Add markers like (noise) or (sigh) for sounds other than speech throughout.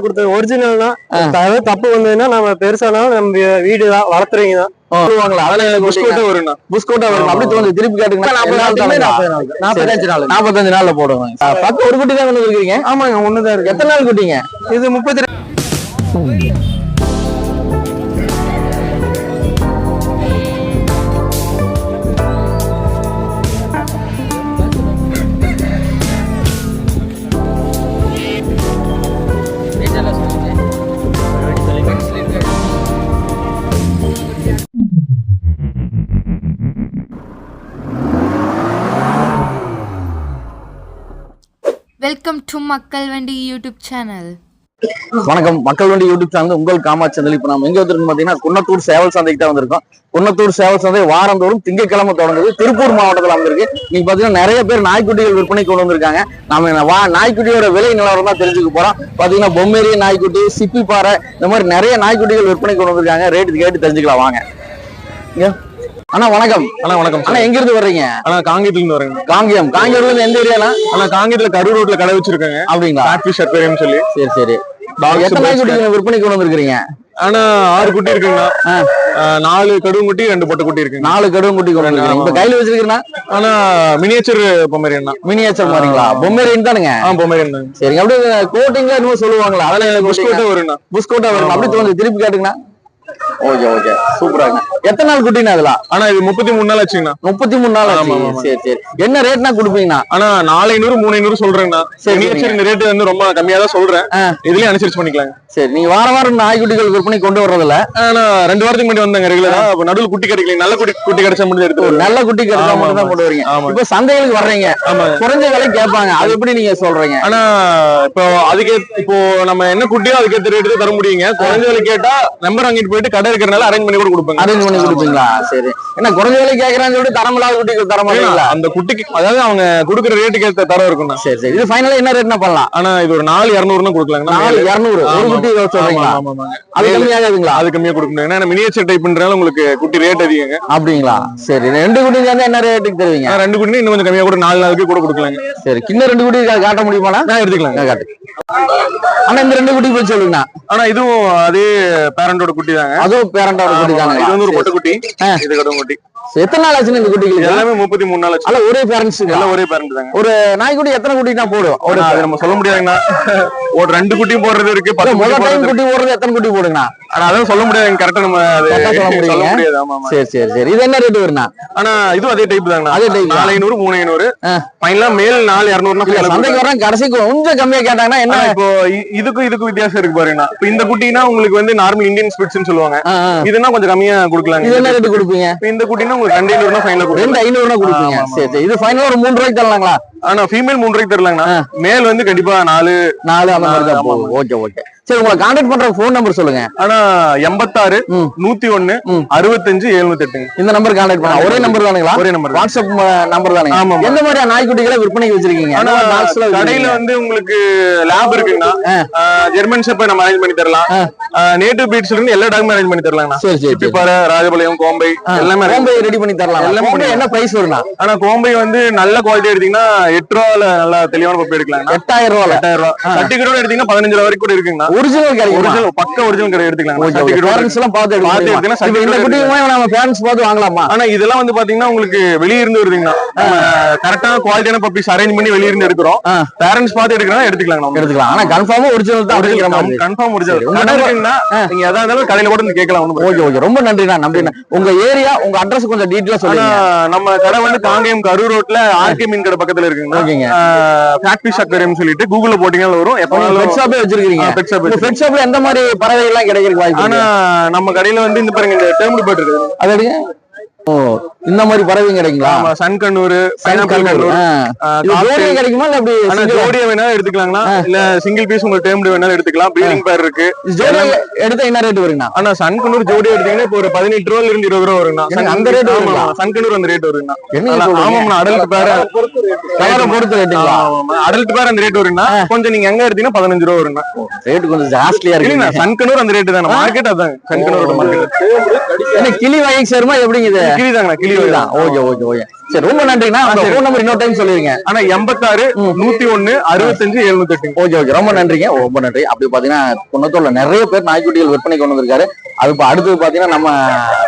கொடுத்தது. ஒரிஜினல்னா அதாவது தப்பு வந்ததுன்னா நம்ம பெருசானாலும் நம்ம வீடு தான் வளர்த்துறீங்க தான். நாற்பத்தஞ்சு நாள் நாற்பத்தஞ்சு நாள்ல போடுவாங்க பத்து ஒரு குட்டி தான் கொண்டு ஆமாங்க ஒண்ணுதான் இருக்கு. எத்தனை நாள் குட்டிங்க? இது முப்பத்தி வெல்கம் டு மக்கள் வண்டி யூடியூப் சேனல் வணக்கம். மக்கள் வண்டி யூடியூப் சேனல் உங்கள் காமாச்சந்தல் இப்ப நம்ம எங்க வந்திருக்கோம் பாத்தீங்கன்னா குன்னத்தூர் சேவல் சந்தைக்கு தான் வந்திருக்கோம். குன்னத்தூர் சேவல் சந்தை வாரந்தோறும் திங்கட்கிழமை தொடங்குது. திருப்பூர் மாவட்டத்துல வந்திருக்கு நீங்க பாத்தீங்கன்னா நிறைய பேர் நாய்க்குட்டிகள் விற்பனை கொண்டு வந்திருக்காங்க. நம்ம வா நாய்க்குட்டியோட விலை நிலவரம் தான் தெரிஞ்சுக்க போறோம். பாத்தீங்கன்னா பொம்மேரி நாய்க்குட்டி சிப்பி பாறை இந்த மாதிரி நிறைய நாய்க்குட்டிகள் விற்பனை கொண்டு வந்திருக்காங்க. ரேட்டு கேட்டு தெரிஞ்சுக்கலாம். வாங்க. அண்ணா வணக்கம். அண்ணா வணக்கம் அண்ணா எங்க இருந்து வர்றீங்க? அண்ணா காங்கேயத்துல இருந்து வரேங்க. காங்கியம். காங்கியம்ல இருந்து எந்த ஏரியானா அண்ணா காங்கேயத்துல கரூர் ரோட்ல கடை வச்சிருக்காங்க. அப்படிங்களா? ஃபேக்டரி அக்வேரியம் சொல்லி. சரி சரி. எத்தனை நாய்க்குட்டி விற்பனை கொண்டு வந்திருக்கீங்க ஆனா ஆறு குட்டி இருக்குங்கண்ணா. நாலு கடுவும் குட்டி ரெண்டு பொட்டை குட்டி இருக்குங்க. நாலு கடுவும் குட்டி கொண்டு இப்ப கையில வச்சிருக்கீங்கன்னா ஆனா மினியேச்சர் பொம்மரியன் தான் மினியேச்சர் மாதிரிங்களா பொம்மேரின் தானுங்க. ஆ பொம்மரியன் தான் சரிங்க அப்படியே கோட்டிங்ல என்னமோ சொல்லுவாங்களா? அதெல்லாம் புஷ்கோட்டை வரும்ண்ணா புஸ்கோட்டா வரும் அப்படி தோணுது. திருப்பி கேட்டுங்கண்ணா. ஓகே ஓகே சூப்பராங்க எத்தனை நாள் குட்டினா அதெல்லாம் ஆனா இது முப்பத்தி மூணு நாள் ஆச்சுங்கண்ணா. முப்பத்தி மூணு நாள் ஆச்சு. சரி சரி. என்ன ரேட்னா கொடுப்பீங்கண்ணா? ஆனா நாலு ஐநூறு மூணு ஐநூறு சொல்றேங்கண்ணா. சரி, இந்த ரேட் வந்து ரொம்ப கம்மியா தான் சொல்றேன். இதுலயும் அனுசரிச்சு பண்ணிக்கலாங்க. சரி நீங்க வார வாரம் நாய்க்குட்டிகள் விற்பனை கொண்டு வர்றதில்ல. ஆனா ரெண்டு வாரத்துக்கு முன்னாடி வந்தாங்க ரெகுலரா அப்ப நடுவில் குட்டி கிடைக்கல. நல்ல குட்டி குட்டி கிடைச்சா மட்டும் எடுத்து. நல்ல குட்டி கிடைச்சா மட்டும் தான். கொண்டு வரீங்க. இப்ப சந்தைகளுக்கு வர்றீங்க. குறைஞ்ச விலை கேட்பாங்க. அது எப்படி நீங்க சொல்றீங்க? ஆனா இப்போ அதுக்கு இப்போ நம்ம என்ன குட்டியோ அதுக்கேற்ற ரேட்டு தர முடியுங்க. குறைஞ்ச விலை கேட்டா நம்பர் வாங்கிட்டு போயிட்டு கடை இருக்கிறனால அரேஞ்ச் பண்ணி கூட கொடுப்பாங்க. அரேஞ்ச் பண்ணி கொடுப்பீங்களா? சரி. என்ன குறைஞ்ச விலை கேக்குறான்னு சொல்லிட்டு தரமில்லாத குட்டிகள் தர மாட்டீங்களா? அந்த குட்டிக்கு அதாவது அவங்க கொடுக்குற ரேட்டுக்கு ஏற்ற தரம் இருக்கும்ண்ணா. சரி சரி. இது ஃபைனலா என்ன ரேட்னா பண்ணலாம்? ஆனா இது ஒரு நாலு இரநூறுனா கொடுக்கலாங்க நாலு இருநூறு. ஒரு. குட்டி சொல்றீங்களா. அது கம்மியாகாதுங்களா அது கம்மியா கொடுக்க முடியும் ஏன்னா மினியேச்சர் டைப்ன்றனால உங்களுக்கு குட்டி ரேட் அதிகங்க. அப்படிங்களா? சரி. ரெண்டு குட்டி சேர்ந்து என்ன ரேட்டுக்கு தருவீங்க? ஆனா ரெண்டு குட்டி இன்னும் கொஞ்சம் கம்மியா கூட நாலு நாளுக்கு கூட கொடுக்கலாங்க. சரி. இன்னும் ரெண்டு குட்டி காட்ட முடியுமாண்ணா? நான் எடுத்துக்கலாங்க நான் காட்டு. அண்ணா இந்த ரெண்டு குட்டி போய் சொல்லுங்கண்ணா. ஆனா இதுவும் அதே பேரண்டோட குட்டி அதுவும் பேரண்டோட குட்டி தாங்க இது வந்து ஒரு பொட்டை குட்டி. இது கடும் குட்டி. எத்தனை நாள் ஆச்சுன்னு இந்த குட்டிகளுக்கு? எல்லாமே முப்பத்தி மூணு நாள் ஆச்சு. அல்ல ஒரே பேரண்ட்ஸ் எல்லாம் ஒரே பேரண்ட் தாங்க. ஒரு நாய்க்குட்டி எத்தனை குட்டினா போடும் ஒரு ஆனா, அது நம்ம சொல்ல முடியாதுங்கண்ணா. ஒரு ரெண்டு குட்டியும் போடுறது இருக்கு பத்து குட்டி முதல் போடுறது டைம் இருக்கு. குட்டி போடுறது எத்தனை குட்டி போடுங்கண்ணா? ஆனா அதான் சொல்ல முடியாது கரெக்டா நம்ம சொல்ல ஆமா சரி சரி சரி. இது என்ன ரேட் வருண்ணா? ஆனா இதுவும் அதே டைப் தாங்க அதே type தான். நாலு ஐநூறு மூணு ஐநூறு. ஃபைனலா மேல் நாலு இரநூறுனா சந்தைக்கு வரேன் கடைசி கொஞ்சம் கம்மியா கேட்டாங்கன்னா என்ன? இப்போ இதுக்கும் இதுக்கும் வித்தியாசம் இருக்கு பாருங்கண்ணா. இப்போ இந்த குட்டினா உங்களுக்கு வந்து நார்மல் இந்தியன் ஸ்பிட்ஸ்னு சொல்லுவாங்க. இதுனா கொஞ்சம் கம்மியா இது கொடுக்கலாங்க. என்ன ரேட் கொடுப்பீங்க? இந்த குட்டினா உங்களுக்கு ரெண்டு ஐநூறுனா ஃபைனலா ரெண்டு கொடுக்கலாம் ஐநூறுனா கொடுப்பீங்க. சரி சரி. இது ஃபைனலா ஒரு மூணு ரூபாய்க்கு தரலாங்களா? ஆனா ஃபீமேல் மூணு ரூபாய்க்கு தரலாங்கண்ணா மேல் வந்து கண்டிப்பா நாலு நாலு அந்த மாதிரி தான் போகும். Okay okay. சரி உங்களை கான்டாக்ட் பண்ற ஃபோன் நம்பர் சொல்லுங்க. ஆனா எண்பத்தாறு. நூத்தி ஒண்ணு. அறுபத்தஞ்சு எழுநூத்தி எட்டுங்க இந்த நம்பர் கான்டாக்ட் பண்ணலாம் ஒரே நம்பர் தானுங்களா? ஒரே நம்பர் வாட்ஸ்அப் நம்பர் தானுங்க. ஆமா. எந்த மாதிரியா நாய்க்குட்டிகளை விற்பனைக்கு வச்சிருக்கீங்க? ஆனா கடையில? வந்து உங்களுக்கு லேப் இருக்குங்கண்ணா. ஜெர்மன் ஷெப்பை நம்ம அரேஞ்ச் பண்ணி தரலாம். நேட்டிவ் பீட்ஸ்ல இருந்து எல்லா டாக்குமே அரேஞ்ச் பண்ணி தரலாங்கண்ணா. சரி சரி சிப்பிப்பாறை ராஜபாளையம் கோம்பை எல்லாமே கோம்பை ரெடி பண்ணி தரலாம்? எல்லாமே பண்ணி என்ன பிரைஸ் வரும்னா ஆனா கோம்பை வந்து நல்ல குவாலிட்டி எடுத்தீங்கன்னா எட்டு ரூபால நல்லா தெளிவான பப்பி எடுக்கலாம் எட்டாயிரம் ரூபாய் எட்டாயிரம் ரூபா சர்டிபிகேட் எடுத்தீங்கன்னா பதினஞ்சு ரூபா வரைக்கும் கூட இருக்குங்கண்ணா. ஒரிஜினல் கிடைக்கும்? ஒரிஜினல் பக்க ஒரிஜினல் கடை எடுத்துக்கலாம் பேரண்ட்ஸ் எல்லாம் பார்த்து பார்த்து? எடுத்தீங்கன்னா இந்த குட்டியுமே நம்ம பேரண்ட்ஸ் பார்த்து வாங்கலாமா? ஆனா இதெல்லாம் வந்து பாத்தீங்கன்னா உங்களுக்கு வெளிய இருந்து வருதுங்கண்ணா. கரெக்டான குவாலிட்டியான பப்பீஸ் அரேஞ்ச் பண்ணி வெளிய இருந்து எடுக்கிறோம். பேரண்ட்ஸ் பார்த்து எடுக்கிறதா எடுத்துக்கலாம் நம்ம. எடுத்துக்கலாம். ஆனா கன்ஃபார்மா ஒரிஜினல் தான் கன்ஃபார்ம் ஒரிஜினல் கடை நீங்க எதா இருந்தாலும் கடையில கூட கேட்கலாம் ஓகே ஓகே. ரொம்ப நன்றிண்ணா நன்றிண்ணா உங்க ஏரியா உங்க அட்ரஸ் கொஞ்சம் டீட்டெயிலா சொல்லுங்க. நம்ம கடை வந்து காங்கேயம் கரூர் ரோட்ல ஆர்கே மீன் கடை பக்கத்துல இருக்குங்க ஓகேங்க ஃபிஷ் அக்வேரியம் சொல்லிட்டு கூகுள்ல போட்டீங்கன்னா வரும் பெட் எப்பனாலும் ஷாப்பே வச்சிருக்கீங்க பெட் ஷாப் பெட் ஷாப்ல எந்த மாதிரி பறவைகள் எல்லாம் கிடைக்கிறதுக்கு வாய்ப்பு ஆனா? நம்ம கடையில வந்து இந்த பாருங்க இந்த டேர்ம்டு இருக்குது அது. ஓ இந்த மாதிரி பறவைங்க கிடைக்குங்களா? ஆமா சன் கண்ணூர் பைனாப்பிள் கண்ணூர் ஆ. ஆ, இது cocktail. ஜோடியா கிடைக்குமா இல்ல அப்படி ஆனா? ஜோடியா வேணாலும் எடுத்துக்கலாங்களா? இல்ல சிங்கிள் பீஸ் உங்களுக்கு டேர்ம்டு வேணாலும் எடுத்துக்கலாம். ப்ரீடிங் பேர் இருக்கு. ஜோடியா எடுத்தா என்ன ரேட் வருங்கண்ணா? ஆனா சன் கண்ணூர் ஜோடியா எடுத்தீங்கன்னா இப்போ ஒரு பதினெட்டு ரூபால இருந்து இருபது ரூபா வருங்கண்ணா. அந்த rate வருங்களா? சன் கண்ணூர் அந்த ரேட் வருங்கண்ணா. ஆமாம்ண்ணா அடல்ட் பேர் கலரை பொறுத்து ரேட்டுங்களா அடல்ட் பேர் அந்த ரேட் வருங்கண்ணா. கொஞ்சம் நீங்க எங்க எடுத்தீங்கன்னா பதினஞ்சு ரூபா வருங்கண்ணா. ரேட் கொஞ்சம் ஜாஸ்தியா இருக்கு சன் கண்ணூர் அந்த ரேட் தானே. மார்க்கெட் அதான் சன் கண்ணூரோட மார்க்கெட் கிளி வகைக்கு சேருமா? எப்படிங்க இது? கிளி கிளிதான் ஓகே ஓகே ஓகே. சரி ரொம்ப நன்றிண்ணா ஃபோன் நம்பர் இன்னொரு டைம் சொல்லிருங்க. ஆனா எண்பத்தாறு நூத்தி ஒண்ணு அறுபத்தஞ்சு எழுநூத்தி எட்டு ஓகே ஓகே. ரொம்ப நன்றிங்க. ரொம்ப நன்றி. அப்படி பாத்தீங்கன்னா குன்னத்தூர்ல நிறைய பேர் நாய்க்குட்டிகள் விற்பனை கொண்டு வந்திருக்காரு. அது அடுத்தது பாத்தீங்கன்னா நம்ம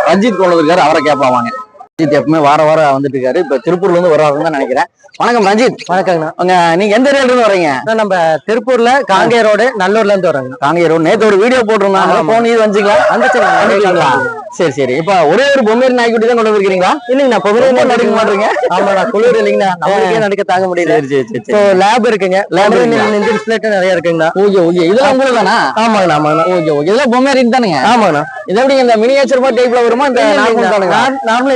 ரஞ்சித் கொண்டு வந்திருக்காரு. அவரை கேட்பாங்க ரஞ்சித் எப்பவுமே வார வாரம் வந்துட்டு இருக்காரு. இப்ப திருப்பூர்ல இருந்து வருவாருன்னு தான் நினைக்கிறேன். வணக்கம் ரஞ்சித். வணக்கங்கண்ணா. உங்க நீங்க எந்த ஏரியால இருந்து வரீங்க நம்ம திருப்பூர்ல காங்கேய ரோடு நல்லூர்ல இருந்து வரோங்க காங்கேய ரோடு. நேத்து ஒரு வீடியோ போட்டிருந்தாங்க. போன் இது வந்துச்சுங்களா? சரி சரி. இப்ப ஒரே ஒரு பொம்மை நாய்க்குட்டி தான் கொண்டு வந்திருக்கீங்களா இல்லைங்கண்ணா பொதுவாக நடிக்க மாட்டீங்க? ஆமாண்ணா குளிர் இல்லைங்கண்ணா. நம்மளுக்கே நடிக்க தாங்க முடியல. சரி சரி சரி லேப் இருக்குங்க. லேப் இருக்குங்களா? இன்ஜின் ஸ்பிளேட் நிறைய இருக்குங்கண்ணா. Okay okay. இதெல்லாம் உங்களுக்கு தானா? ஆமாங்கண்ணா ஆமாங்கண்ணா. Okay okay. இதெல்லாம் பொம்மை ரீட் தானுங்க? ஆமாங்கண்ணா. இது எப்படி இந்த மினியேச்சர் மாதிரி டைப்ல வருமா இந்த நார்மல் நார்மல்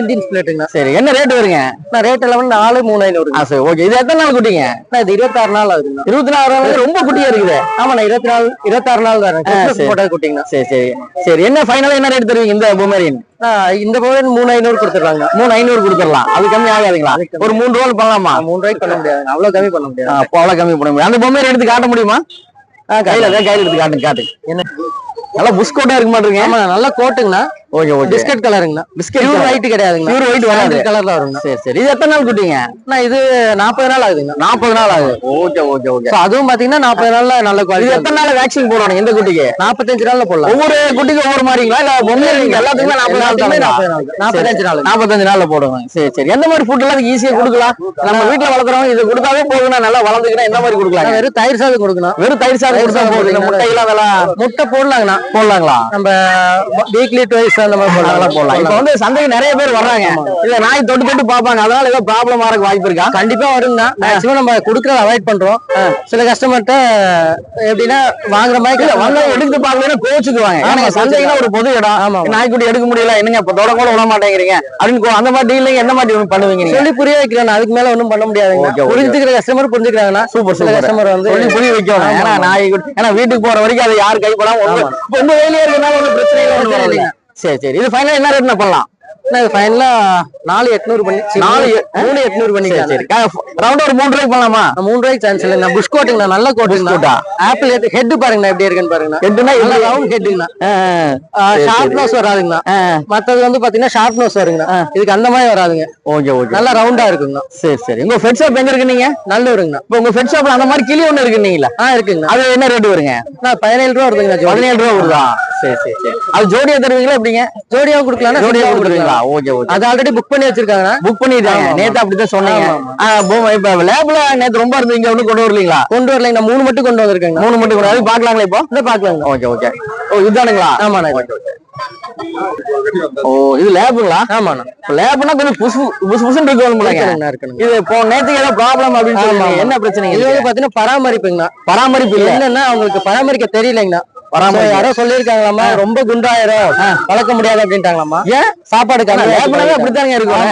சரி என்ன ரேட் வருங்க? நான் ரேட் எல்லாம் நாலு மூணு ஐநூறுங்க ஆ சரி ஓகே இது எத்தனை நாள் குட்டிங்க? அண்ணா, இது இருபத்தாறு நாள் ஆகுதுங்கண்ணா. இருபத்தி நாலு நாள் ரொம்ப குட்டியா இருக்குது. ஆமாண்ணா இருபத்தி நாலு இருபத்தாறு நாள் தான். போட்டது குட்டிங்கண்ணா. சரி சரி. சரி என்ன ஃபைனலா என்ன ரேட் தருவீங்க இந்த பொம்மரின் அண்ணா, இந்த போது மூணு ஐநூறு கொடுத்துருவாங்க மூணு ஐநூறு கொடுத்துடலாம். அது கம்மி ஆகாதுங்களா? ஒரு மூணு ரூபாய் பண்ணலாமா? மூணு ரூபாய்க்கு பண்ண முடியாது அவ்வளவு கம்மி பண்ண முடியாது. அவ்வளவு கம்மி பண்ண முடியும் அந்த பொம்மையை எடுத்து காட்ட முடியுமா? கையில கையில எடுத்து காட்டு காட்டு. என்ன? நல்லா புஸ்கோட்டா இருக்க மாட்டீங்க ஆமாண்ணா நல்லா கோட்டுங்கண்ணா ஓகே ஓகே பிஸ்கட் கலருங்கண்ணா பிஸ்கட் பியூர் ஒயிட் கிடையாதுங்க Pure white வராது. கலர்ல வருங்கண்ணா. சரி சரி. இது எத்தனை நாள் குட்டிங்க? அண்ணா, இது நாற்பது நாள் ஆகுதுங்க நாற்பது நாள் ஆகுது. ஓகே ஓகே ஓகே அதுவும் பாத்தீங்கன்னா நாற்பது நாள்ல நல்ல குவாலிட்டி எத்தனை நாள் வேக்சின் போடணும் இந்த குட்டிக்கு? நாற்பத்தஞ்சு நாள்ல போடலாம். ஒவ்வொரு குட்டிக்கும் ஒவ்வொரு மாதிரிங்களா? இல்ல நீங்க எல்லாத்துக்குமே நாற்பது நாள்? 40 நாள். 45 நாள். நாற்பத்தஞ்சு நாள்ல போடுவேன் சரி சரி. எந்த மாதிரி ஃபுட் எல்லாம் ஈஸியா கொடுக்கலாம்? நம்ம வீட்டுல வளர்க்குறவங்க இது கொடுத்தாவே போதும் நல்லா வளர்ந்துக்கினா எந்த மாதிரி கொடுக்கலாம்? வெறும் தயிர் சாதம் கொடுக்கணும். வெறும் தயிர் சாதம் கொடுத்தா போடுங்க. முட்டை எல்லாம் முட்டை போடலாங்கண்ணா போடலாங்களா? நம்ம வீக்லி டுவைஸ் அந்த மாதிரி அதெல்லாம் போடலாம். இப்ப வந்து சந்தைக்கு நிறைய பேர் வர்றாங்க. இல்ல நாய் தொட்டு தொட்டு பாப்பாங்க அதனால ஏதோ ப்ராப்ளம் ஆகிறதுக்கு வாய்ப்பு இருக்கா? கண்டிப்பா வருங்கண்ணா மேக்ஸிமம் நம்ம குடுக்கறத அவாய்ட் பண்றோம். சில கஸ்டமர்கிட்ட எப்படின்னா வாங்குற மாதிரி வந்து எடுத்து பாக்கலன்னா கோச்சுக்குவாங்க. ஏன்னா சந்தைக்குன்னா ஒரு பொது இடம். ஆமா. நாய்க்குட்டி எடுக்க முடியல என்னங்க இப்ப தொட கூட விட மாட்டேங்கிறீங்க? அப்படின்னு அந்த மாதிரி டீல் எந்த மாதிரி பண்ணுவீங்க சொல்லி புரிய வைக்கிறேன் அதுக்கு மேல ஒண்ணும் பண்ண முடியாதுங்க. புரிஞ்சுக்கிற கஸ்டமர் புரிஞ்சுக்கிறாங்கன்னா சூப்பர் சில சூப்பர். கஸ்டமர் வந்து புரிய வைக்கணும். ஏன்னா ஆமா. நாய் குட்டி- ஏன்னா வீட்டுக்கு போற வரைக்கும் அது யார் கைப்படாம உங்க வேலையா இருக்கனால ஒன்றும் பிரச்சனை இல்லை. சரி சரி. இது ஃபைனல் என்ன ரேட்ல பண்ணலாம்? ஃபைனலா நாலு எட்நூறு பண்ணி நாலு மூணு- எட்நூறு பண்ணிக்கலாம். சரி ரவுண்ட் ஒரு மூணு ரூபாய்க்கு பண்ணலாமா மூணு ரூபாய்க்கு சான்ஸ் இல்லைங்கண்ணா புஷ் கோட்டுங்கண்ணா நல்ல கோட்டுங்கண்ணா ஆப்பிள் ஹெட் பாருங்கண்ணா எப்படி இருக்குன்னு பாருங்கண்ணா. ஹெட்னா நல்ல ரவுண்ட் ஹெட்டுங்கண்ணா ஷார்ப் நோஸ் வராதுங்கண்ணா. மத்தது வந்து பாத்தீங்கன்னா ஷார்ப் நோஸ் வருங்கண்ணா இதுக்கு அந்த மாதிரி வராதுங்க. Okay okay. நல்லா ரவுண்டா இருக்குங்கண்ணா. சரி சரி. உங்க ஃபெட் ஷாப் எங்க இருக்கு நீங்க? நல்லூருங்கண்ணா. இப்போ உங்க ஃபெட் ஷாப்ல அந்த மாதிரி கிளி ஒண்ணு இருக்குன்னீங்களா? ஆ இருக்குங்கண்ணா. அது என்ன ரேட் வருங்க? நான் பதினேழு ரூபா வருதுங்கண்ணா பதினேழு ரூபா வருதா? சரி சரி சரி. அது ஜோடியா தருவீங்களா எப்படிங்க? ஜோடியா கொடுக்கலாம். ஜோடியா கொடுத்துருவீங்களா ஓகே ஓகே. அது ஆல்ரெடி புக் பண்ணி வச்சிருக்காங்கண்ணா. புக் ஆமா. நேத்து அப்படிதான் சொன்னீங்க. இப்ப லேப்ல நேத்து ரொம்ப இருந்தீங்க ஒண்ணு கொண்டு வரலீங்களா? கொண்டு வரலைங்கண்ணா மூணு மட்டும் கொண்டு வந்திருக்கேங்கண்ணா. மூணு மட்டும் கொண்டு அது பாக்கலாங்களா இப்போ? இதை பாக்கலாங்கண்ணா ஓகே ஓகே. ஓ இதுதானுங்களா? ஆமாண்ணா ஓ இது லேபுங்களா ஆமாண்ணா. லேப்னா கொஞ்சம் புசு புசு புசுன்னு இருக்கணும் இது இப்போ நேத்துக்கு ஏதோ ப்ராப்ளம் அப்படின்னு. என்ன பிரச்சனைங்க இது வந்து பாத்தீங்கன்னா பராமரிப்புங்கண்ணா. பராமரிப்பு இல்ல. என்னன்னா அவங்களுக்கு பராமரிக்க தெரியலைங்கண்ணா. So, யாரோ சொல்லியிருக்காங்களாமா ரொம்ப குண்டாயிரும் வளர்க்க முடியாது அப்படின்ட்டாங்களாமா ஏன்? சாப்பாடு கம்மி லேப்னாவே அப்படித்தாங்க இருக்கும்.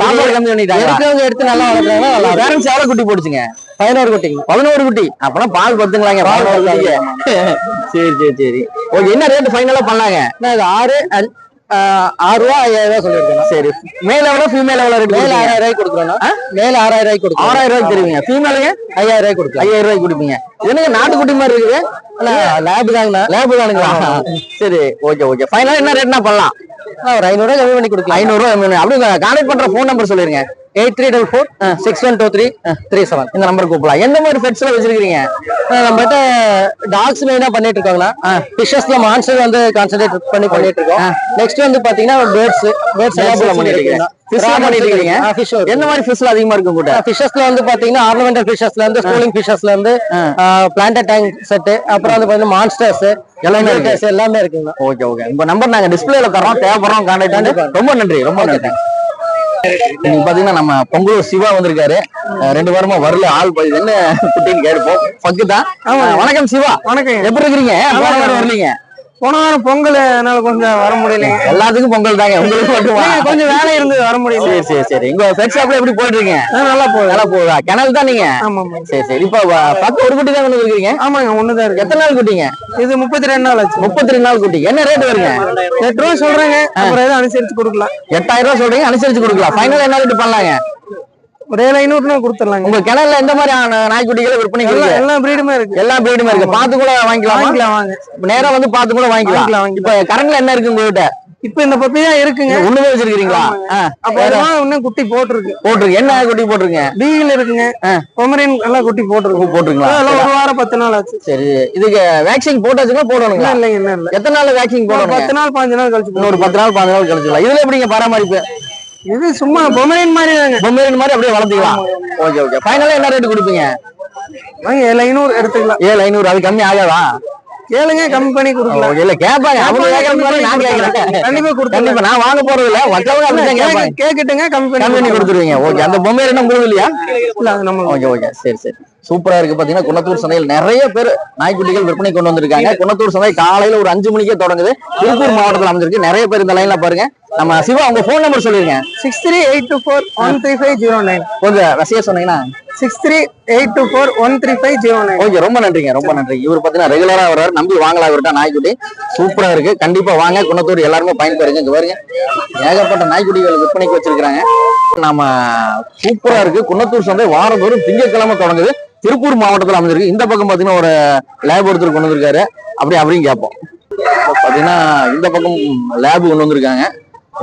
சாப்பாடு கம்மி பண்ணிட்டாங்க எடுத்து நல்லா இருக்கும். பேரண்ட்ஸ் எவ்வளவு குட்டி போட்டுச்சுங்க? பதினோரு குட்டிங்க பதினோரு குட்டி. அப்பனா பால் பத்துங்களாங்க பால் (laughs) சரி சரி சரி. ஓகே என்ன ரேட் ஃபைனலா பண்ணலாங்க ஆறு ஆறு ரூபா ஐயாயிரம் ரூபா சொல்லியிருக்கேன். சரி. மேல எவ்வளவு ஃபீமேல் ரேட் மேல ஆறாயிரம் ரூபாய்க்கு கொடுக்குறோம்னா மேல ஆறாயிரம் ரூபாய்க்கு கொடுக்குறோம் ஆறாயிரம் ரூபாய்க்கு தருவீங்க. ஃபீமேலுங்க ஐயாயிரம் ரூபாய்க்கு கொடுக்கலாம். ஐயாயிரம் ரூபாய்க்கு கொடுப்பீங்க. என்னங்க நாட்டுக்குட்டி மாதிரி இருக்குது? லேப் தாங்கண்ணா. லேப் தானுங்களா சரி ஓகே ஓகே ஃபைனலா என்ன ரேட்னா பண்ணலாம்? ஒரு ஐநூறு ரூபாய் கம்மி பண்ணி கொடுக்கலாம்? ஐநூறு ரூபாய் அப்படியே கான்டாக்ட் பண்ற ஃபோன் நம்பர் சொல்லிருங்க. Eight three double four six one two three three seven இந்த நம்பர் கூப்பிடலாம். எந்த மாதிரி பெட்ஸ் எல்லாம் வச்சிருக்கீங்க? நம்மகிட்ட டாக்ஸ் மெயினா பண்ணிட்டு இருக்கோங்கண்ணா ஃபிஷஸ்ல மான்சர் வந்து கான்சென்ட்ரேட் பண்ணி பண்ணிட்டு இருக்கோம். நெக்ஸ்ட் வந்து பாத்தீங்கன்னா பேர்ட்ஸ் பேர்ட்ஸ் எல்லாம் பண்ணிட்டு இருக்கீங்க. இருக்கீங்க. எந்த மாதிரி ஃபிஷ்ல அதிகமா இருக்கும் கூட ஃபிஷஸ்ல வந்து பாத்தீங்கன்னா ஆர்னமெண்டல் ஃபிஷஸ்ல இருந்து ஸ்கூலிங் ஃபிஷஸ்ல இருந்து பிளான்ட் டேங்க் செட் அப்புறம் வந்து பாத்தீங்கன்னா மான்ஸ்டர்ஸ் எல்லாமே இருக்கு. எல்லாமே இருக்குங்கண்ணா ஓகே ஓகே உங்க நம்பர் நாங்க டிஸ்பிளேல தரோம் தேவைப்படுறோம் கான்டாக்ட். ரொம்ப நன்றி ரொம்ப நன்றி. இன்னைக்கு பாத்தீங்கன்னா நம்ம பொங்கலூர் சிவா வந்திருக்காரு. ரெண்டு வாரமா வரல ஆள் என்ன குட்டின்னு கேட்போம் பக்கு தான் வணக்கம் சிவா. வணக்கம் எப்படி இருக்கிறீங்க? வரலீங்க. போன வாரம் பொங்கல் என்னால கொஞ்சம் வர முடியல எல்லாத்துக்கும் பொங்கல் தாங்க. உங்களுக்கு மட்டும். கொஞ்சம் வேலை இருந்து வர முடியல. சரி சரி சரி. உங்க பெட் ஷாப்ல எப்படி போயிட்டு இருக்கீங்க நல்லா போகுது. நல்லா போகுதா? கிணல் தான் நீங்க? ஆமா சரி சரி. இப்ப பத்து ஒரு குட்டி தான் கொண்டு இருக்கீங்க ஆமாங்க ஒண்ணுதான் இருக்கு. எத்தனை நாள் குட்டிங்க? இது முப்பத்தி ரெண்டு நாள் ஆச்சு. முப்பத்தி ரெண்டு நாள் குட்டி. என்ன ரேட் வருங்க? எட்டு ரூபா சொல்றாங்க. அப்புறம் எதுவும் அனுசரிச்சு கொடுக்கலாம். எட்டாயிரம் ரூபாய் சொல்றீங்க அனுசரிச்சு கொடுக்கலாம். ஃபைனல் என்ன ரேட் பண்ணலாங்க? ஒரு ஏழு ஐநூறுனா கொடுத்துடலாங்க. உங்க கிணறுல எந்த மாதிரி நாய்க்குட்டிகளை விற்பனை எல்லா பிரீடுமே இருக்கு. எல்லா பிரீடுமே இருக்கு. பார்த்து கூட வாங்கிக்கலாம். வாங்கிக்கலாம் வாங்க. நேரா வந்து பார்த்து கூட வாங்கிக்கலாம். இப்ப கரண்ட்ல என்ன இருக்கு உங்ககிட்ட? இப்ப இந்த பப்பி தான் இருக்குங்க. ஒண்ணுமே வச்சிருக்கீங்களா ஆ, அப்ப வேற அதெல்லாம் இன்னும் குட்டி போட்டிருக்கு. போட்டிருக்கு. என்ன குட்டி போட்டிருக்கீங்க? பீகில் இருக்குங்க. பொமரின் எல்லாம் குட்டி போட்டிருக்கு. போட்டிருக்கீங்களா? அதெல்லாம் ஒரு வாரம் பத்து நாள் ஆச்சு. சரி. இதுக்கு வேக்சின் போட்டாச்சுங்களா போடணுங்களா? இல்ல இல்ல எத்தனை நாள் வேக்சின் ஒரு போடணும் பத்து நாள் பாஞ்சு நாள் கழிச்சு இன்னொரு பத்து நாள் பதினஞ்சு நாள் கழிச்சுக்கலாம். இதுல எப்படிங்க பராமரிப்பு? இது சும்மா பொமரின் மாதிரி தாங்க. பொம்மரின் மாதிரி அப்படியே வளர்த்துக்கலாம். Okay okay. ஃபைனலா என்ன ரேட் கொடுப்பீங்க? ஏழு ஐநூறு எடுத்துக்கலாம். ஏழு ஐநூறு அது கம்மி ஆகாதா? கேளுங்க கம்மி பண்ணி கொடுக்கலாம். இல்ல கேட்பாங்க. அவங்க கேட்கற மாதிரி நான் கேட்கறேன். கண்டிப்பா கொடுத்துருங்க கண்டிப்பா நான் வாங்க போறது இல்ல. மற்றவங்க அப்படிதான் கேட்பாங்க. கேக்கட்டுங்க கம்மி பண்ணி கம்மி பண்ணி கொடுத்துருவீங்க. ஓகே அந்த பொம்மை என்ன உங்களுக்கு இல்லையா? இல்ல அது நம்ம ஓகே ஓகே. சரி சரி. சூப்பரா இருக்கு பாத்தீங்கன்னா குன்னத்தூர் சந்தையில் நிறைய பேர் நாய்க்குட்டிகள் விற்பனை கொண்டு வந்திருக்காங்க. குன்னத்தூர் சந்தை காலையில ஒரு அஞ்சு மணிக்கே தொடங்குது. திருப்பூர் மாவட்டத்தில் அமைஞ்சிருக்கு. நிறைய பேர் இந்த லைன்ல பாருங்க. நம்ம சிவா உங்க ஃபோன் நம்பர் சொல்லிருங்க. Six three eight two four one three five zero nine கொஞ்சம் ரசிகா சொன்னீங்கன்னா. Six three eight two four one three five zero nine okay ரொம்ப நன்றிங்க ரொம்ப நன்றி. இவர் பாத்தீங்கன்னா ரெகுலரா வர்றாரு. நம்பி வாங்கலாம் இவர்கிட்ட நாய்க்குட்டி? சூப்பரா இருக்கு. கண்டிப்பா வாங்க. குன்னத்தூர் எல்லாருமே பயன்பெறுங்க. இங்க பாருங்க. ஏகப்பட்ட நாய்க்குட்டிகள் விற்பனைக்கு வச்சிருக்காங்க நாம சூப்பரா இருக்கு. குன்னத்தூர் சந்தை வாரந்தோறும் திங்கட்கிழமை தொடங்குது. திருப்பூர் மாவட்டத்தில் அமைஞ்சிருக்கு. இந்த பக்கம் பாத்தீங்கன்னா ஒரு லேப் ஒருத்தர் கொண்டு வந்திருக்காரு. அப்படியே அவரையும் கேட்போம். பாத்தீங்கன்னா இந்த பக்கம் லேப் கொண்டு வந்திருக்காங்க.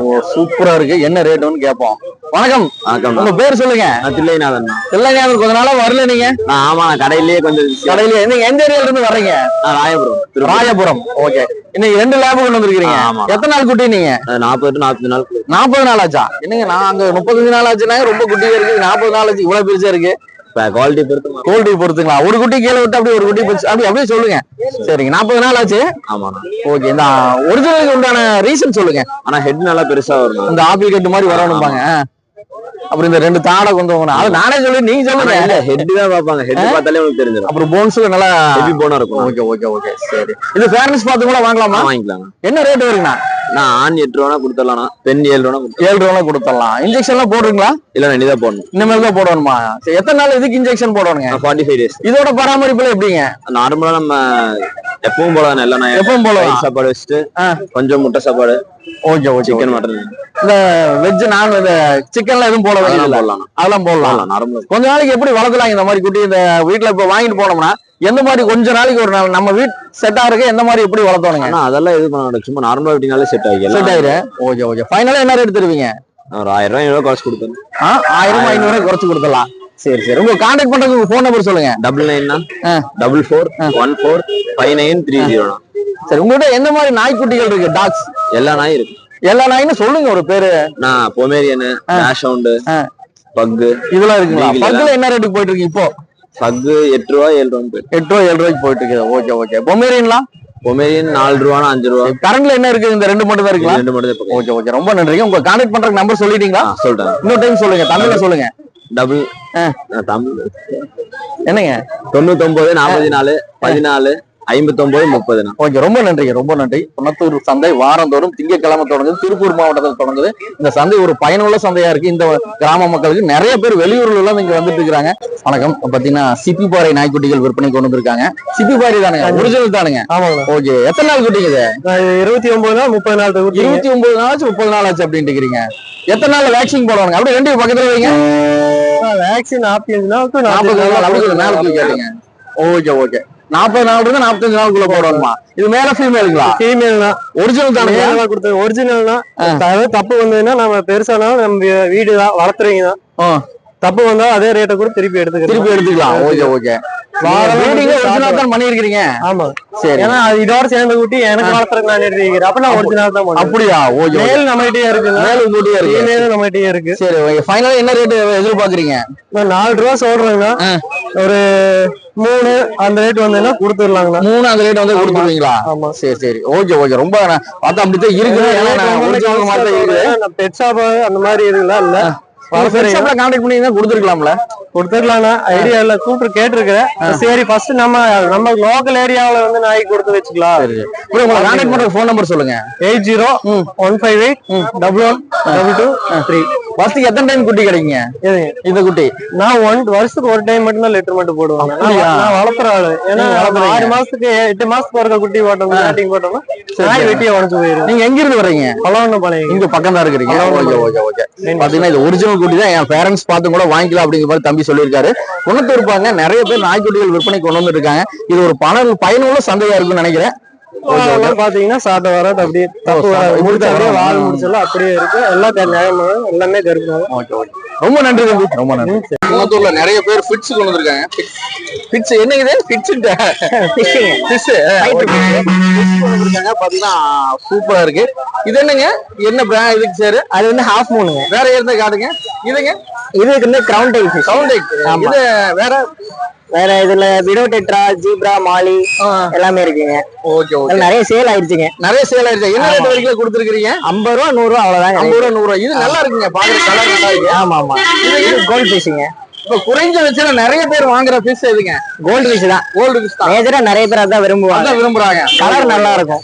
ஓ சூப்பரா இருக்கு. என்ன ரேட்டுன்னு கேட்போம். வணக்கம். வணக்கம். உங்க பேர் சொல்லுங்க. தில்லைநாதன். இல்லைங்க கொஞ்ச நாளா வரல நீங்க? ஆமா கடையிலேயே கொஞ்சம் கடையில நீங்க எந்த ஏரியால இருந்து வர்றீங்க? ராயபுரம். ராயபுரம். ஓகே. இன்னைக்கு ரெண்டு லேப் கொண்டு வந்திருக்கீங்க ஆமா. எத்தனை நாள் குட்டி நீங்க? நாற்பது நாற்பது நாள் நாற்பது நாள் ஆச்சா? என்னங்க நான் அங்க முப்பத்தஞ்சு நாள் ஆச்சுன்னா ரொம்ப குட்டியா இருக்கு. நாற்பது நாள் ஆச்சு இவ்வளவு பெருசா இருக்கு. குவாலிட்டி பொறுத்து. கோல்டி பொறுத்துங்களா? ஒரு குட்டி கீழே விட்டு அப்படியே ஒரு குட்டி போச்சு அப்படி அப்படியே சொல்லுங்க. சரிங்க. நாற்பது நாள் ஆச்சு? ஆமாண்ணா ஓகே. இந்த ஒரிஜினலுக்கு உண்டான ரீசன் சொல்லுங்க. ஆனா ஹெட் நல்லா பெருசா வரும்? இந்த ஆப்பிள் கட்டு மாதிரி வரணும்பாங்க. அப்புறம் இந்த ரெண்டு தாடை கொண்டு போகணும். அது நானே சொல்லி நீங்க சொல்லுங்க. இல்ல ஹெட் தான் பார்ப்பாங்க. ஹெட் பார்த்தாலே உங்களுக்கு தெரிஞ்சிடும். அப்புறம் போன்ஸ்ல நல்லா ஹெவி போனா இருக்கும். Okay okay okay. சரி. இது ஃபேர்னஸ் பார்த்து கூட வாங்கலாமா? வாங்கிக்கலாம் என்ன ரேட் வருங்கண்ணா? நான் ஆண் எட்டு ரூபா கொடுத்துடலாம் பெண் ஏழு ரூபா ஏழு ரூபா கொடுத்துடலாம். இன்ஜெக்ஷன்லாம் போடுறீங்களா? இல்ல நான் இனிதான் போடணும். இனிமேல் தான் போடணுமா எத்தனை நாள் இதுக்கு இன்ஜெக்ஷன் போடணுங்க? ஃபார்ட்டி ஃபைவ் டேஸ் இதோட பராமரிப்புல எப்படிங்க? நார்மலா நம்ம எப்பவும் போல எல்லாம் நான் எப்பவும் போல சாப்பாடு வச்சுட்டு. கொஞ்சம் முட்டை சாப்பாடு ஓகே ஓகே சிக்கன் மட்டன் இந்த வெஜ் நான் இந்த சிக்கன்ல எதுவும் போட வேண்டியது போடலாம். அதெல்லாம் போடலாம். நார்மல். கொஞ்ச நாளைக்கு எப்படி வளர்க்கலாம் இந்த மாதிரி குட்டி இந்த வீட்டுல இப்ப வாங்கிட்டு போனோம்னா எந்த மாதிரி கொஞ்ச நாளைக்கு ஒரு நாள் நம்ம வீட் செட் ஆகிறதுக்கு எந்த மாதிரி எப்படி வளர்த்தோனுங்க? ஆனா அதெல்லாம் இது பண்ண. சும்மா நார்மலா விட்டினாலே செட் ஆகி செட் ஆயிரு. Okay okay. ஃபைனலா என்ன ரேட் தருவீங்க? ஒரு ஆயிரம் ரூபாய் ஐநூறு குறைச்சு கொடுத்தேன் ஆ, ஆயிரம் ஐநூறு குறைச்சு கொடுத்துடலாம். சரி சரி. உங்க கான்டாக்ட் பண்றதுக்கு உங்க ஃபோன் நம்பர் சொல்லுங்க. டபுள் நைன்னா ஆ. Double four one four five nine three zero சரி உங்ககிட்ட எந்த மாதிரி நாய்க்குட்டிகள் இருக்கு? டாக்ஸ் எல்லா நாயும் இருக்கு. எல்லா நாயின்னு சொல்லுங்க ஒரு பேரு. நான் பொமேரியனு டேஷவுண்டு ஆ. பக்கு இதெல்லாம் இருக்குங்களா? பக்கத்துல என்ன ரேட்டுக்கு போயிட்டு இருக்கு இப்போ? பக்கு எட்டு ரூபா ஏழு போயிட்டு எட்டு ரூபா ஏழு ரூபாய்க்கு போயிட்டு இருக்குது ஓகே. ஓகே பொமேரியன்லாம் பொமேரியன் நாலு ரூபானா அஞ்சு ரூபா. கரண்ட்ல என்ன இருக்கு? இந்த ரெண்டு மட்டும் தான் இருக்குங்களா? ரெண்டு மட்டும் ஓகே ஓகே. ரொம்ப நன்றிங்க. உங்க கான்டாக்ட் பண்றதுக்கு நம்பர் சொல்லிட்டீங்களா? சொல்லிட்டேன் இன்னொரு டைம் சொல்லுங்க. தமிழ்ல சொல்லுங்க. டபுள். தமிழ். என்னங்க? தொண்ணூத்தொன்பது நாற்பத்தி நாலு பதினாலு. ஐம்பத்தொன்பது முப்பதுண்ணா ஓகே ரொம்ப நன்றிங்க ரொம்ப நன்றி. குணத்தூர் சந்தை வாரந்தோறும் திங்கட்கிழமை தொடங்குது திருப்பூர் மாவட்டத்தில் தொடங்குது. இந்த சந்தை ஒரு பயனுள்ள சந்தையா இருக்கு. இந்த கிராம மக்களுக்கு நிறைய பேர் வெளியூர்ல எல்லாம் இங்க வந்துட்டு இருக்காங்க வணக்கம். பாத்தீங்கன்னா சிப்பிப்பாறை நாய்க்குட்டிகள் விற்பனை கொண்டு வந்திருக்காங்க. சிப்பிப்பாறை தானுங்க ஒரிஜினல் தானுங்க. ஆமாங்க. ஓகே எத்தனை நாள் குட்டிங்க இது? இருபத்தி ஒன்பது நாள் முப்பது நாள் இருபத்தி ஒன்பது நாள் ஆச்சு முப்பது நாள் ஆச்சு அப்படின்ட்டு இருக்கிறீங்க. எத்தனை நாள் வேக்சின் போடுவாங்க அப்படியே ரெண்டு பக்கத்துல வைங்க. வேக்சின் நாற்பது நாள் நாற்பது நாள் கேட்டீங்க. Okay okay. நாற்பது நாள் இருந்து நாற்பத்தஞ்சு நாளுக்குள்ள போடணுமா இது மேல ஃபீமேலுங்களா ஃபீமேல் தான்? ஒரிஜினல் நேரமா கொடுத்தது ஒரிஜினல் தான் அதாவது தப்பு வந்ததுன்னா நம்ம பெருசானாலும் நம்ம வீடு தான் வளர்த்துறீங்க. தான் தப்பு வந்தா அதே ரேட்டை கூட திருப்பி எடுத்துக்கிறோம் திருப்பி எடுத்துக்கலாம். Okay okay. தான் பண்ணிருக்கீங்க ஆமா. சரி. ஏன்னா இதோட சேர்ந்த குட்டி எனக்கு வளர்த்துறதுக்கு நான் எடுத்து வைக்கிறேன் அப்ப நான் ஒரிஜினல் தான் பண்ணுவேன். அப்படியா? ஓகே மேல் நம்மகிட்டயே இருக்கு. ஃபீமேல் நம்மகிட்டயே இருக்கு. சரி ஓகே. ஃபைனலா என்ன ரேட் எதிர்பார்க்கறீங்க? நான் நாலு ரூபா சொல்றேங்கண்ணா ஆ. ஒரு மூணு அந்த ரேட் வந்ததுன்னா கொடுத்துடலாங்கண்ணா. மூணு அந்த ரேட் வந்து கொடுத்துருவீங்களா? ஆமா. சரி சரி. Okay okay. ரொம்ப பார்த்தா அப்படித்தான் இருக்குது. இருக்குது. பெட் ஷாப் அந்த மாதிரி இதெல்லாம் இல்ல. கொடுத்துருக்கலாம்ல. கொடுத்துடலாம்ண்ணா ஐடியா இல்ல கூப்பிட்டு கேட்டிருக்கிறேன். சரி ஃபர்ஸ்ட் நம்ம நம்ம லோக்கல் ஏரியாவுல வந்து நாய்க்கு கொடுத்து வச்சுக்கலாம். கான்டாக்ட் பண்ற ஃபோன் நம்பர் சொல்லுங்க. Eight zero one five eight double one double two three. First எத்தனை டைம் குட்டி கிடைக்குங்க? இந்த குட்டி. நான் ஒன் வருஷத்துக்கு ஒரு டைம் மட்டும் தான் லெட்டர் மட்டும் போடுவாங்க. நான் வளர்க்குற ஆளு. ஏன்னா. ஆறு மாசத்துக்கு எட்டு மாசத்துக்கு ஒருக்க குட்டி போட்டோம்னா நாட்டிங் போட்டோம்னா நாய் வெட்டியை உடஞ்சு போயிடும் நீங்க எங்க இருந்து வர்றீங்க பழம் பழைய இங்க பக்கம் தான் இருக்கிறீங்க ஓகே ஓகே ஓகே. பாத்தீங்கன்னா இது ஒரிஜினல் குட்டி தான். என் பேரண்ட்ஸ் பார்த்து கூட வாங்கிக்கலாம் அப்படிங்கிற மாதிரி தம்பி சொல்லியிருக்காரு. கொண்டு இருப்பாங்க நிறைய பேர் நாய்க்குட்டிகள் விற்பனை கொண்டு வந்துருக்காங்க. இது ஒரு பண பயனுள்ள சந்தையா இருக்கும்னு நினைக்கிறேன். பாத்தீங்கன்னா சாப்பிட்ட வராது அப்படியே தப்பு வராது. முடிச்ச அப்படியே முடிச்செல்லாம் இருக்கு. எல்லாம் க- நியாயமான எல்லாமே ஓகே ஓகே. ரொம்ப நன்றி தம்பி. ரொம்ப நன்றி. குணத்தூர்ல நிறைய பேர் ஃபிட்ஸ் கொண்டு வந்திருக்காங்க. ஃபிட்ஸ் என்ன இது? ஃபிட்ஸ் ஃபிஷ்ஷிங் ஃபிஷ் பாத்தீங்கன்னா சூப்பரா இருக்கு. இது என்னங்க? என்ன பிராண்ட் இதுக்கு சார் அது வந்து ஹாஃப் மூணுங்க வேற இருந்தா காட்டுங்க. இதுங்க? இதுக்கு வந்து கிரவுண்ட். இது வேற வேற இதுல விடோ டெட்ரா ஜீப்ரா மாலி எல்லாமே இருக்குங்க. Okay okay. நிறைய சேல் ஆயிடுச்சுங்க. நிறைய சேல் ஆயிடுச்சு. என்ன ரேட் வரைக்கும் கொடுத்துருக்கீங்க ஐம்பது ரூபா நூறு ரூபா அவ்வளவுதாங்க. ஐம்பது ரூபா நூறு ரூபா. இது நல்லா இருக்குங்க. பாக்குற கலர் நல்லா இருக்கு. ஆமா ஆமா. இது கோல்டு ஃபிஷ்ஷிங்க இப்ப குறைஞ்ச வச்சுல நிறைய பேர் வாங்குற ஃபிஷ் எதுங்க கோல்டு ஃபிஷ் தான். கோல்டு ஃபிஷ் தான். மேஜரா நிறைய பேர் அதான் விரும்புவாங்க. அதான் விரும்புறாங்க. கலர் நல்லா இருக்கும்.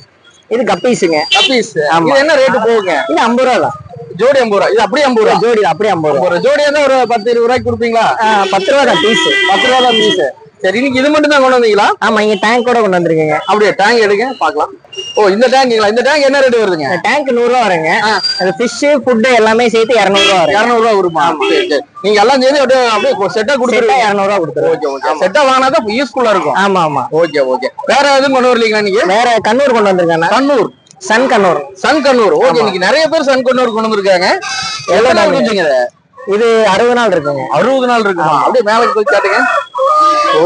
இது கப்பீஸுங்க கப்பீஸ். இது என்ன ரேட் போகுங்க? இது ஐம்பது ரூபா தான். ஜோடி ஐம்பது ரூபா. இது அப்படியே ஐம்பது ரூபா. ஜோடி அப்படியே ஐம்பது ரூபா. ஒரு ஜோடி இருந்தா ஒரு பத்து இருபது ரூபாய்க்கு கொடுப்பீங்களா? பத்து ரூபா தான் பீஸ் பத்து ரூபா தான் பீஸ் சரி இன்னைக்கு இது மட்டும் தான் கொண்டு வந்தீங்களா? ஆமா இங்க டேங்க் கூட கொண்டு வந்திருக்கீங்க. அப்படியே டேங்க் எடுங்க பார்க்கலாம். ஓ இந்த டேங்க்ங்களா இந்த டேங்க் என்ன ரேட் வருதுங்க? டேங்க் நூறு ரூபா வருங்க. அந்த ஃபிஷ் ஃபுட் எல்லாமே சேர்த்து இருநூறு ரூபா வரும் இருநூறு ரூபா வருமா? நீங்க எல்லாம் சேர்ந்து அப்படியே அப்படியே செட்டா கொடுத்துருவீங்க இருநூறு ரூபா கொடுத்துருவோம் ஓகே ஓகே. செட்டா வாங்கினா தான் யூஸ்ஃபுல்லா இருக்கும். ஆமா ஆமா. Okay okay. வேற எதுவும் கொண்டு வரலீங்களா நீங்க வேற கண்ணூர் கொண்டு வந்திருக்காங்க conure. Sun conure sun conure okay இன்னைக்கு நிறைய பேர் சன் கண்ணூர் கொண்டு வந்திருக்காங்க எவ்வளவு நாள் குஞ்சுங்க இது? அறுபது நாள் இருக்குங்க. அறுபது நாள் இருக்குமா? அப்படியே மேல போய் காட்டுங்க.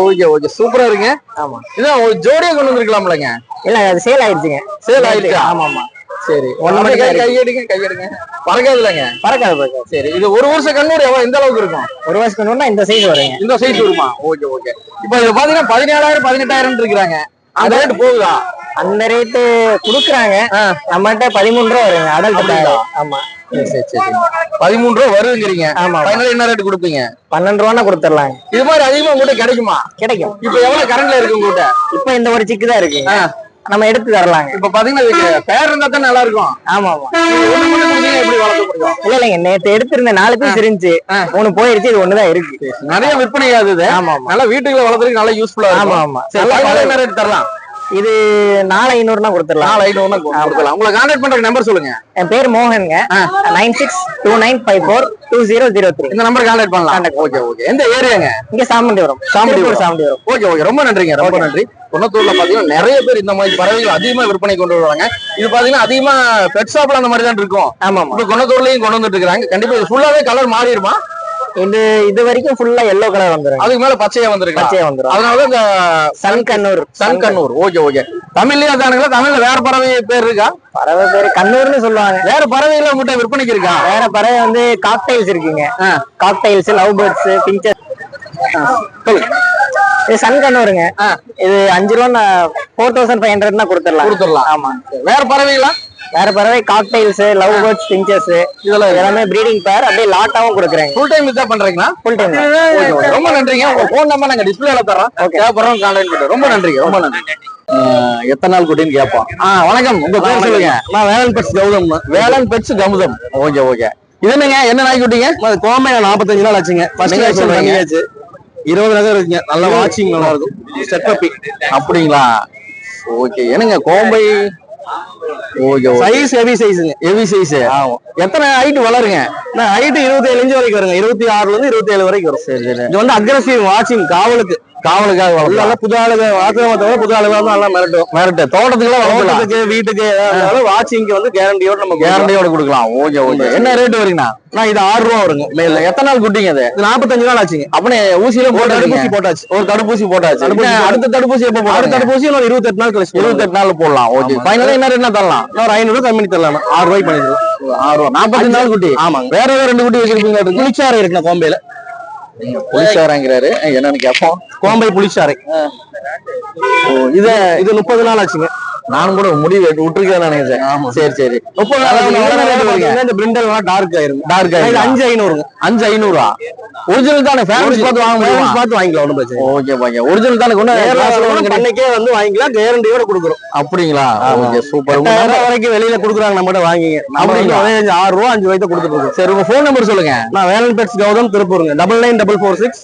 Okay okay. சூப்பரா இருங்க ஆமா. இதான் ஒரு ஜோடியா கொண்டு வந்திருக்கலாம்லங்க? இல்ல அது சேல் ஆயிடுச்சுங்க. சேல் ஆயிடுச்சா? ஆமா ஆமா. சரி. ஒண்ணு மட்டும் கை கையெடுங்க கையெடுங்க. பறக்காது இல்லைங்க பறக்காது பறக்காது. சரி. இது ஒரு வருஷம் கண்ணூர் எவ்வளவு எந்த அளவுக்கு இருக்கும்? ஒரு வருஷம் கண்ணூர்னா இந்த சைஸ் வருங்க. இந்த சைஸ் வருமா? Okay okay. இப்போ இது பாத்தீங்கன்னா பதினேழாயிரம் பதினெட்டாயிரம் இருக்கிறாங்க. அந்த ரேட் போகுதா? அந்த ரேட்டு குடுக்குறாங்க. நம்மகிட்ட பதிமூணு ரூபா வருங்க அடல்ட் அப்படிங்களா? ஆமா. பதிமூணு ரூபா வருதுங்கிறீங்க. ஆமா. ஃபைனல் என்ன ரேட் கொடுப்பீங்க? பன்னெண்டு ரூபான்னா கொடுத்துடலாங்க இது மாதிரி அதிகமா உங்ககிட்ட கிடைக்குமா? கிடைக்கும். இப்போ எவ்வளவு கரண்ட்ல இருக்கு உங்ககிட்ட இப்ப இந்த ஒரு சிக்கு தான் இருக்கு. நம்ம எடுத்து தரலாங்க. இப்ப பாத்தீங்கன்னா பேர் இருந்தா தான் நல்லா இருக்கும். ஆமா ஆமா. எப்படி வளர்க்க முடியும்? இல்ல இல்லைங்க நேத்து எடுத்திருந்த நாலு பீஸ் இருந்துச்சு. மூணு போயிருச்சு இது ஒண்ணுதான் இருக்கு. நிறைய விற்பனை ஆகுது. ஆமா நல்லா வீட்டுக்குள்ள வளர்த்துறதுக்கு நல்லா யூஸ்ஃபுல்லா ஆமா ஆமா. என்ன ரேட் தரலாம்? இது நாலு ஐநூறுனா கொடுத்துடலாம். நாலு ஐநூறு கொடுக்கலாம் உங்களை கான்டாக்ட் பண்ற நம்பர் சொல்லுங்க. என் பேர் மோகனுங்க. Nine six two nine five four two zero zero three. இந்த நம்பர் கான்டாக்ட் பண்ணலாம். Okay okay. எந்த ஏரியாங்க? இங்க சாமண்டி வரும் சாமண்டிபுரம். சாமண்டி வரும் ஓகே ஓகே. ரொம்ப நன்றிங்க ரொம்ப நன்றி. குன்னத்தூர்ல பாத்தீங்கன்னா நிறைய பேர் இந்த மாதிரி பறவைகள் அதிகமா விற்பனை கொண்டு வருவாங்க. இது பாத்தீங்கன்னா அதிகமா பெட் ஷாப்ல அந்த மாதிரி தான் இருக்கும். ஆமா இப்ப குன்னத்தூர்லயும் கொண்டு வந்துட்டு இருக்காங்க. கண்டிப்பா ஃபுல்லாவே கலர் மாறிடுமா? இது இது வரைக்கும் ஃபுல்லா எல்லோ கலர் வந்துரும். அதுக்கு மேல பச்சையா வந்திருக்கு? பச்சையா வந்துரும். அதனால இந்த sun conure. Sun conure. Okay okay. தமிழ்லயே அதானுங்களா தமிழ்ல வேற பறவை பேர் இருக்கா? பறவை பேரு கண்ணூர்னு சொல்லுவாங்க. வேற பறவைகள் உங்ககிட்ட விற்பனைக்கு இருக்கா? வேற பறவை வந்து காக்டைல்ஸ் இருக்குங்க. காக்டைல்ஸ் லவ் பேர்ட்ஸ் பிஞ்சர் இது சன் கண்ணூருங்க. இது அஞ்சு ரூபா ஃபோர் தௌசண்ட் ஃபைவ் ஹண்ட்ரட்னா கொடுத்துடலாம். கொடுத்துடலாம். ஆமா. வேற பறவைகளா? வேற பறவை காக்டைல்ஸ் லவ் பேர்ட்ஸ் பிஞ்சர்ஸ் இதெல்லாம் எல்லாமே ப்ரீடிங் பேர் அப்படியே லாட்டாவும் கொடுக்குறாங்க ஃபுல் டைம் இதா பண்றீங்களா? ஃபுல் டைம் ரொம்ப நன்றிங்க. உங்க ஃபோன் நம்பர் நாங்க டிஸ்பிளேல தரோம். தேவைப்படுறோம் கான்டாக்ட் பண்ணுறோம் ரொம்ப நன்றிங்க. ரொம்ப நன்றி. எத்தனை நாள் குட்டின்னு கேட்போம் ஆ வணக்கம். உங்க பேர் சொல்லுங்க. நான் Velan pets Gautham. Velan pets Gautham okay okay. இது என்னங்க? என்ன நாய் குட்டிங்க? கோமை நாற்பத்தஞ்சு நாள் ஆச்சுங்க. Vaccine பண்ணியாச்சு. இருபது நகர் இருக்குங்க. நல்ல வாட்சிங் நல்லா இருக்கும். செட்டப்பி அப்படிங்களா? ஓகே என்னங்க கோம்பை? ஓகே சைஸ் ஹெவி சைஸுங்க ஹெவி சைஸ் எத்தனை ஹைட் வளருங்க? ஹைட் இருபத்தி ஏழு இன்ச்சு வரைக்கும் வருங்க. இருபத்தி ஆறுல இருந்து இருபத்தி ஏழு வரைக்கும் வரும். சரி சரி. இது வந்து அக்ரஸிவ் வாட்சிங் காவலுக்கு. காவலுக்காக வளர்க்கலாம் புது ஆளுங்க ஆக்கிரமத்தை விட புது ஆளுங்க வந்து நல்லா மிரட்டும் மிரட்டு. தோட்டத்துக்குலாம் தோட்டத்துக்கு வீட்டுக்கு வாட்சிங்க்கு வந்து கேரண்டியோட நம்ம கேரண்டி கேரண்டியோட கொடுக்கலாம். Okay okay. என்ன ரேட் வருங்கண்ணா நான் இது ஆறு ரூபா வருங்க. இல்ல எத்தனை நாள் குட்டிங்க அது நாற்பத்தஞ்சு நாள் ஆச்சுங்க. அப்பனே ஊசியில ஒரு போட்டு தடுப்பூசி போட்டாச்சு. ஒரு தடுப்பூசி போட்டாச்சு. அடுத்த தடுப்பூசி எப்ப அடுத்த தடுப்பூசி இன்னொரு இருபத்தெட்டு நாள் கழிச்சு இருபத்தெட்டு நாள் போடலாம். ஓகே. ஆமா. ஃபைனலா என்ன ரேட்னா தரலாம்? இன்னொரு ஐநூறு கம்மி தரலாம். ஆறு ரூபாய்க்கு பண்ணிக்கலாம். ஆறு ரூபா நாற்பத்தி நாள் குட்டி. ஆமாங்க. வேற வேற ரெண்டு குட்டி வச்சிருப்பீங்க புளிச்சாறை இருக்குண்ணா கோம்பையில. புளிச்சாராங்கிறாரு என்னன்னு கேட்போம் கோம்பை புளிச்சாறை இத இது முப்பது நாள் ஆச்சுங்க. நானும் கூட முடிவு விட்டுருக்கேன் நினைக்கிறேன். சரி சரி. இந்த பிரிண்டல் டார்க் ஆயிருங்க டார்க் இது அஞ்சு ஐநூறுங்க அஞ்சு ஐநூறுவா ஒரிஜினல் தானே? ஃபேமிலி பார்த்து வாங்க பார்த்து வாங்கிக்கலாம் ஒன்றும் பிரச்சனை ஓகே ஓகே ஒரிஜினல் தானே. பண்ணைக்கே வந்து வாங்கிக்கலாம். கேரண்டியோட கொடுக்குறோம். அப்படிங்களா. ஓகே சூப்பர் வரைக்கும் வெளியில கொடுக்குறாங்க நம்ம வாங்கிங்க. அப்படிங்களா? அப்படிங்களா ஆறு ரூபா அஞ்சு வயதை கொடுத்துட்டு இருக்கோம். சரி உங்க ஃபோன் நம்பர் சொல்லுங்க. நான் Velan pets Gautham திருப்பூருங்க. Double nine double four six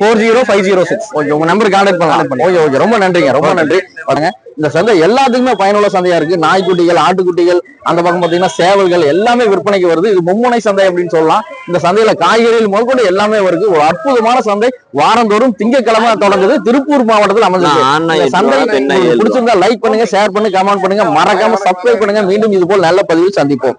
four zero five zero six okay உங்க நம்பர் கான்டாக்ட் பண்ணலாம் ஓகே ஓகே ரொம்ப நன்றிங்க ரொம்ப நன்றி. பாருங்க இந்த சந்தை எல்லாத்துக்குமே பயனுள்ள சந்தையா இருக்கு. நாய்க்குட்டிகள் ஆட்டுக்குட்டிகள் அந்த பக்கம் பாத்தீங்கன்னா சேவல்கள் எல்லாமே விற்பனைக்கு வருது. இது மும்முனை சந்தை அப்படின்னு சொல்லலாம். இந்த சந்தையில காய்கறிகள் முதற்கொண்டு எல்லாமே வருது. ஒரு அற்புதமான சந்தை. வாரந்தோறும் திங்கட்கிழமை தொடங்குது. திருப்பூர் மாவட்டத்தில் அமைஞ்சிருக்கு. சந்தை. பிடிச்சிருந்தா லைக் பண்ணுங்க ஷேர் பண்ணுங்க கமெண்ட் பண்ணுங்க. மறக்காம சப்ஸ்கிரைப் பண்ணுங்க. மீண்டும் இது போல் நல்ல பதிவில் சந்திப்போம்.